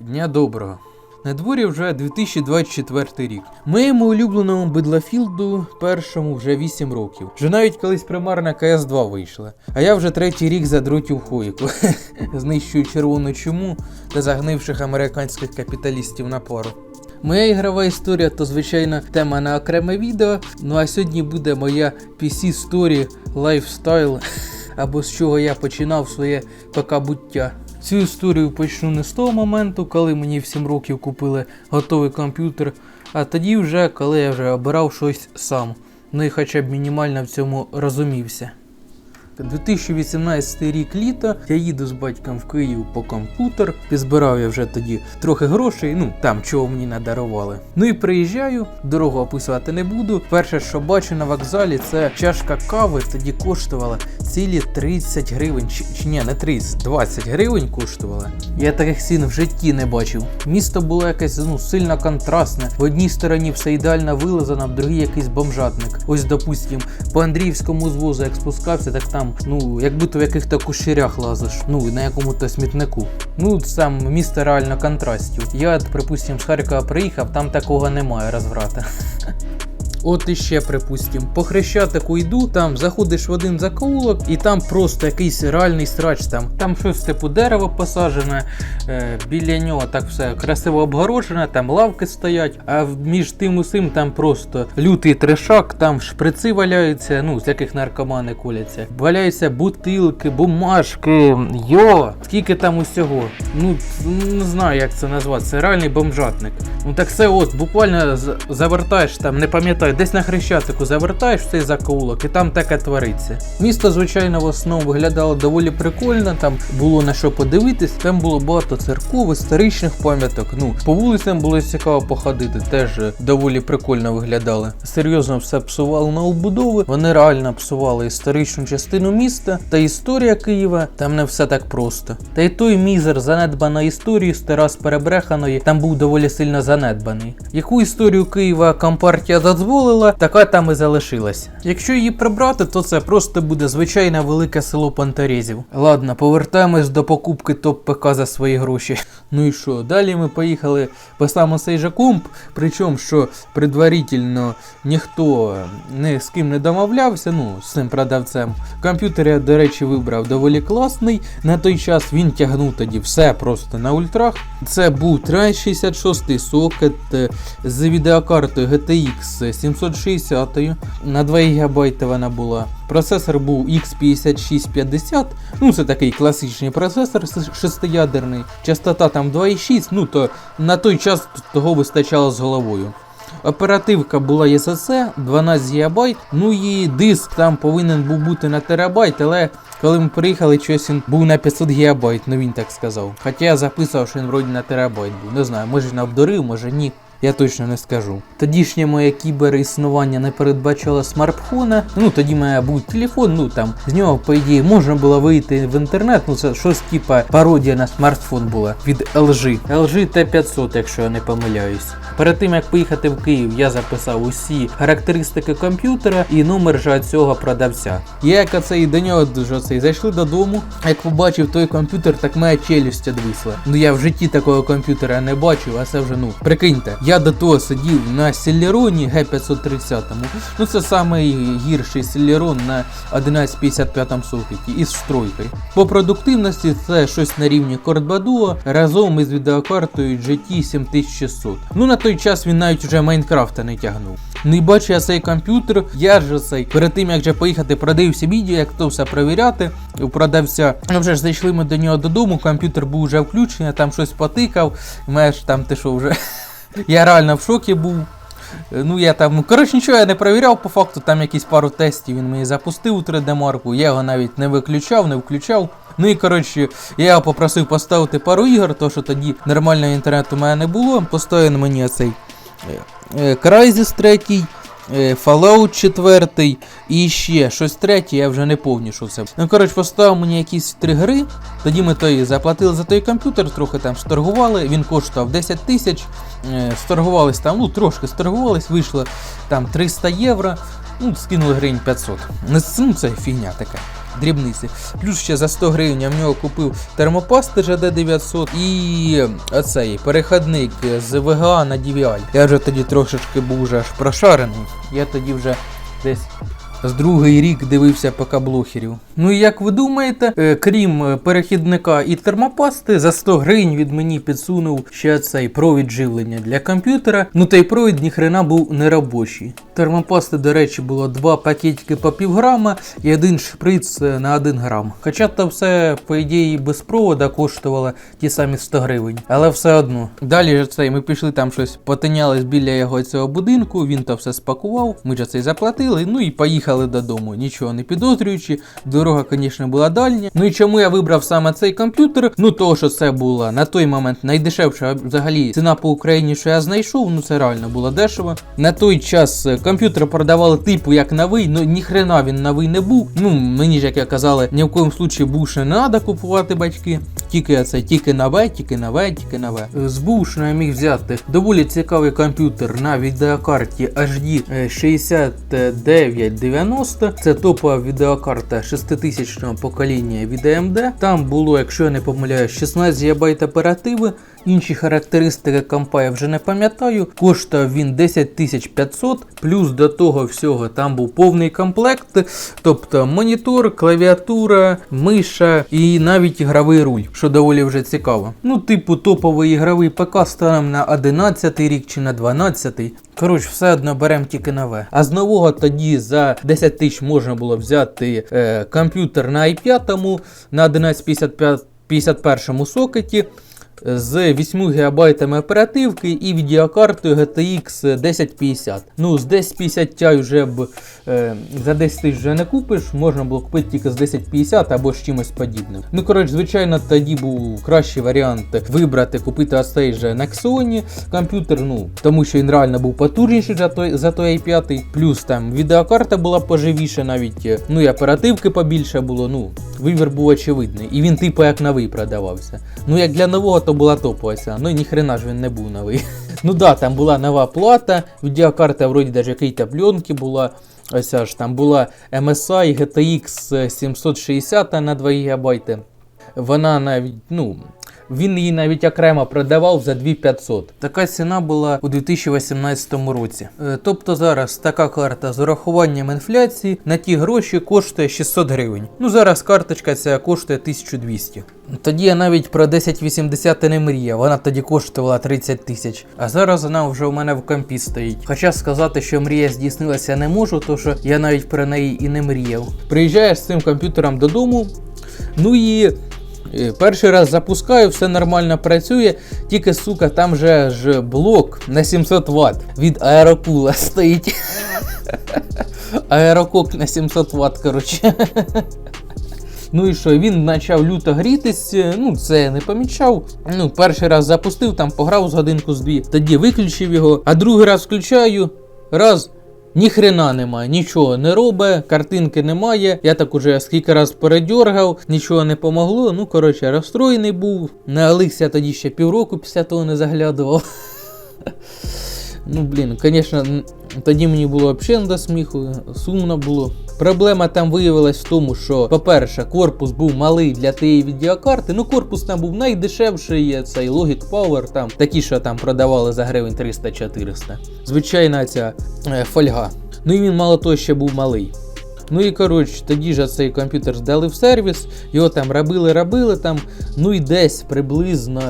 Дня доброго. На дворі вже 2024 рік. Моєму улюбленому Бедлафілду першому вже 8 років. Вже навіть колись примарна КС-2 вийшла. А я вже третій рік задротів хойку. Знищую червону чуму та загнивших американських капіталістів на пару. Моя ігрова історія то, звичайно, тема на окреме відео. Ну а сьогодні буде моя PC Story Lifestyle, або з чого я починав своє ПК-буття. Цю історію почну не з того моменту, коли мені в 7 років купили готовий комп'ютер, а тоді вже, коли я вже обирав щось сам. Ну і хоча б мінімально в цьому розумівся. 2018 рік літо, я їду з батьком в Київ по комп'ютер, підзбирав я вже тоді трохи грошей, ну там чого мені надарували. Ну і приїжджаю, дорогу описувати не буду. Перше, що бачу на вокзалі, це чашка кави тоді коштувала цілі 30 гривень, чи, чи ні, не 30, 20 гривень коштувала. Я таких цін в житті не бачив. Місто було якесь ну сильно контрастне. В одній стороні все ідеально вилазано, в другій якийсь бомжатник. Ось, допустим, по Андріївському звозу, як спускався, так там, ну, як будто в яких-то кущерях лазиш, ну, на якому-то смітнику. Ну, сам місто реально контрастів. Я, припустимо, з Харкова приїхав, там такого немає розврата. От іще, припустим, по хрещатику йду, там заходиш в один закоулок, і там просто якийсь реальний срач. Там там щось типу дерево посаджене, е, біля нього так все красиво обгороджене, там лавки стоять, а між тим усім там просто лютий трешак, там шприци валяються, ну, з яких наркомани коляться. Валяються бутилки, бумажки, йо, скільки там усього. Ну, не знаю, як це назвати, це реальний бомжатник. Ну так все от, буквально завертаєш там, не пам'ятаю, десь на хрещатику завертаєш в цей закоулок і там таке твориться. Місто, звичайно, в основному виглядало доволі прикольно, там було на що подивитись, там було багато церков, історичних пам'яток. Ну, по вулицям було цікаво походити, теж доволі прикольно виглядали. Серйозно все псували на убудови, вони реально псували історичну частину міста та історія Києва, там не все так просто. Та й той мізер занедбаної історії з Тарас перебреханої там був доволі сильно занедбаний. Яку історію Києва компартія дозволила, така там і залишилась. Якщо її прибрати, то це просто буде звичайне велике село Пантерезів. Ладно, повертаємось до покупки топ-ПК за свої гроші. Ну і що? Далі ми поїхали по саме цей же комп, причому що предварительно ніхто ні з ким не домовлявся, ну, з цим продавцем. Комп'ютер я, до речі, вибрав доволі класний. На той час він тягнув тоді все просто на ультрах. Це був 366 сокет е, з відеокартою GTX 760 на 2 ГБ вона була. Процесор був X5650, ну це такий класичний процесор шестиядерний. Частота там 2,6, ну то на той час того вистачало з головою. Оперативка була SSD 12 ГБ, ну і диск там повинен був бути на терабайт, але коли ми приїхали, щось він був на 500 ГБ, ну він так сказав. Хоча я записав, що він вроді на терабайт був. Не знаю, може не обдурив, може ні. Я точно не скажу. Тодішнє моє кібериснування не передбачало смартфона. Ну тоді мене був телефон, ну там з нього, по ідеї, можна було вийти в інтернет. Ну це щось типа пародія на смартфон була від LG. LG T500, якщо я не помиляюсь. Перед тим як поїхати в Київ, я записав усі характеристики комп'ютера і номер же цього продавця. Я як оцей до нього дуже оцей зайшли додому. Як побачив той комп'ютер, так моя челюсть одвисла. Ну я в житті такого комп'ютера не бачив, а це вже ну прикиньте. Я до того сидів на Celeron G530. Ну це самий гірший Celeron на 1155 сокеті із встройкою. По продуктивності це щось на рівні Кордбадуо разом із відеокартою GT 7600. Ну на той час він навіть вже Майнкрафта не тягнув. Не бачу я цей комп'ютер, я ж цей перед тим як вже поїхати, продивився відео, як то все перевіряти. У продавця ну вже ж зайшли ми до нього додому, комп'ютер був вже включений, там щось потикав. Меж там ти що вже. Я реально в шокі був. Е, Ну, я там, коротше, нічого я не перевіряв, по факту, там якісь пару тестів він мені запустив у 3D марку, я його навіть не виключав, не включав. Ну і коротше, я його попросив поставити пару ігор, то що тоді нормального інтернету у мене не було. Постоянно мені оцей е, е, Crysis 3, е, Fallout 4 і ще щось третє, я вже не пам'ятаю, що це. Ну, коротше, поставив мені якісь три гри. Тоді ми той заплатили за той комп'ютер, трохи там сторгували, він коштував 10 тисяч. Е, Сторгувались там, ну трошки сторгувались, вийшло там 300 євро. Ну, скинули гривень 500. Ну, Ну, це фігня така. Дрібниці. Плюс ще за 100 гривень я в нього купив термопасти ЖД 900 і оцей перехідник з VGA на DVI. Я вже тоді трошечки був вже аж прошарений. Я тоді вже десь з другий рік дивився ПК блохерів. Ну і як ви думаєте, е, крім е, перехідника і термопасти, за 100 гривень від мені підсунув ще цей провід живлення для комп'ютера. Ну той провід ніхрена був не робочий. Термопасти, до речі, було два пакетики по півграма і один шприц е, на 1 грам. Хоча то все, по ідеї, без провода коштувало ті самі 100 гривень. Але все одно. Далі ж цей ми пішли там щось потинялись біля його цього будинку, він то все спакував, ми ж це заплатили, ну і поїхали додому, нічого не підозрюючи. Дорога, звісно, була дальня. Ну і чому я вибрав саме цей комп'ютер? Ну того, що це була на той момент найдешевша взагалі ціна по Україні, що я знайшов. Ну це реально було дешево. На той час е, комп'ютер продавали типу як новий, ну ніхрена він новий не був. Ну мені ж як я казали, ні в коєму случаї бушне не треба купувати батьки. Тільки це, тільки нове, тільки нове, тільки нове. З бушна я міг взяти доволі цікавий комп'ютер на відеокарті HD 6990. Це топова відеокарта 6000 покоління від AMD. Там було, якщо я не помиляюсь, 16 ГБ оперативи. Інші характеристики компа я вже не пам'ятаю. Коштував він 10500, плюс до того всього там був повний комплект, тобто монітор, клавіатура, миша і навіть ігровий руль, що доволі вже цікаво. Ну, типу, топовий ігровий ПК станом на 11 рік чи на 12. Коротше, все одно беремо тільки нове. А з нового тоді за 10 тисяч можна було взяти е, комп'ютер на i5 на 1155 51 сокеті з 8 ГБ оперативки і відеокартою GTX 1050. Ну, з 1050 Ti вже б е, за 10 тисяч вже не купиш, можна було купити тільки з 1050 або з чимось подібним. Ну, коротше, звичайно, тоді був кращий варіант вибрати, купити оцей же Nexon комп'ютер, ну, тому що він реально був потужніший за той, за той i5. Плюс там відеокарта була поживіша навіть, е, ну і оперативки побільше було, ну, вибір був очевидний. І він типу як новий продавався. Ну, як для нового, то була топова ціна. Ну ніхрена ж він не був новий. Ну да, там була нова плата, відеокарта вроді навіть якісь пленки була. Ось аж там була MSI GTX 760 на 2 ГБ. Вона навіть, ну. Він її навіть окремо продавав за 2500. Така ціна була у 2018 році. Е, Тобто зараз така карта з урахуванням інфляції на ті гроші коштує 600 гривень. Ну зараз карточка ця коштує 1200. Тоді я навіть про 1080 не мріяв, вона тоді коштувала 30 тисяч. А зараз вона вже у мене в компі стоїть. Хоча сказати, що мрія здійснилася не можу, то що я навіть про неї і не мріяв. Приїжджаєш з цим комп'ютером додому, ну і. Е, Перший раз запускаю, все нормально працює, тільки сука, там же ж блок на 700 Вт від аерокула стоїть. Аерокок на 700 Вт, коротше. Ну і що, він почав люто грітись, ну це я не помічав. Ну, перший раз запустив, там пограв з годинку з дві, тоді виключив його, а другий раз включаю, раз. Ні хрена немає, нічого не робить, картинки немає. Я так уже скільки раз передьоргав, нічого не помогло. Ну, коротше, розстроєний був. На Еликсі тоді ще півроку після того не заглядував. Ну, блін, звісно, тоді мені було взагалі не до сміху, сумно було. Проблема там виявилась в тому, що, по-перше, корпус був малий для тієї відеокарти. Ну, корпус там був найдешевший, цей Logic Power, там такі, що там продавали за гривень 300-400. Звичайна ця е, фольга. Ну і він мало того ще був малий. Ну і коротше, тоді ж цей комп'ютер здали в сервіс, його там робили, робили там, ну і десь приблизно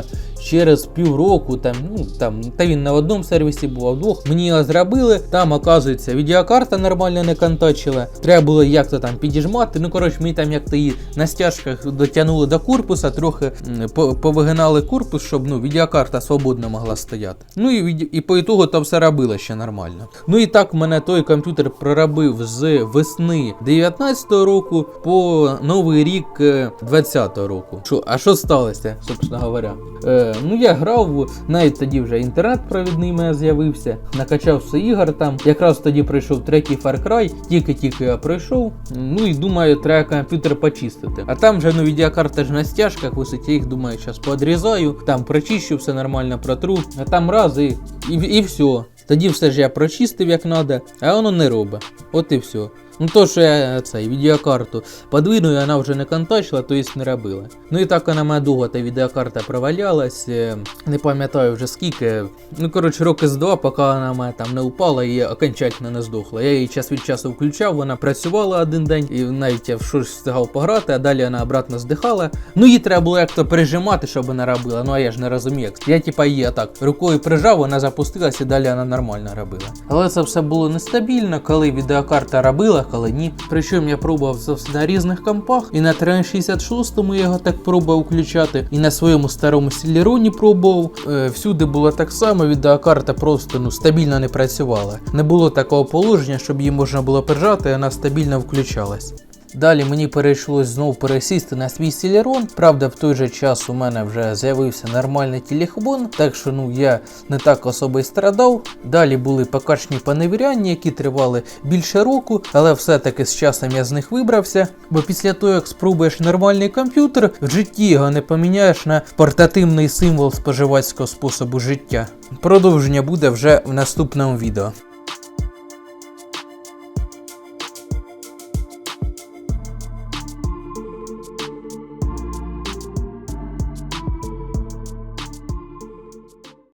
через півроку, там, ну там, та він на одному сервісі був, а в двох. Мені його зробили, там, оказується, відеокарта нормально не контачила. Треба було як-то там підіжмати. Ну, коротше, мені там як-то її на стяжках дотягнули до корпуса, трохи по- повигинали корпус, щоб ну, відеокарта свободно могла стояти. Ну і, від- і по ітогу то все робило ще нормально. Ну і так мене той комп'ютер проробив з весни 19-го року по новий рік е, 20-го року. Що, а що сталося, собственно говоря? Е, ну я грав, навіть тоді вже інтернет провідний мене з'явився, накачав все ігор там. Якраз тоді прийшов третій Far Cry, тільки-тільки я пройшов. Ну і думаю, треба комп'ютер почистити. А там вже ну відеокарта ж на стяжках висить, я їх думаю, зараз подрізаю, там прочищу, все нормально протру, а там раз і, і, і все. Тоді все ж я прочистив як треба, а воно не робить. От і все. Ну то, що я цей відеокарту подвинув, і вона вже не контачила, то есть не робила. Ну і так вона моя довго та відеокарта провалялась, е, не пам'ятаю вже скільки. Ну коротше, роки з два, поки вона мене там не упала і окончательно не здохла. Я її час від часу включав, вона працювала один день, і навіть я в щось встигав пограти, а далі вона обратно здихала. Ну її треба було як-то прижимати, щоб вона робила. Ну а я ж не розумію. як. Я типа її так рукою прижав, вона запустилась і далі вона нормально робила. Але це все було нестабільно, коли відеокарта робила, ні. Причому я пробував це все на різних компах, і на 366-му я його так пробував включати, і на своєму старому Сілероні пробував. Е, всюди було так само, відеокарта просто ну стабільно не працювала. Не було такого положення, щоб її можна було прижати, і вона стабільно включалась. Далі мені перейшлось знову пересісти на свій Celeron. Правда, в той же час у мене вже з'явився нормальний телефон, так що ну я не так особо й страдав. Далі були покачні поневіряння, які тривали більше року, але все-таки з часом я з них вибрався. Бо після того, як спробуєш нормальний комп'ютер, в житті його не поміняєш на портативний символ споживацького способу життя. Продовження буде вже в наступному відео.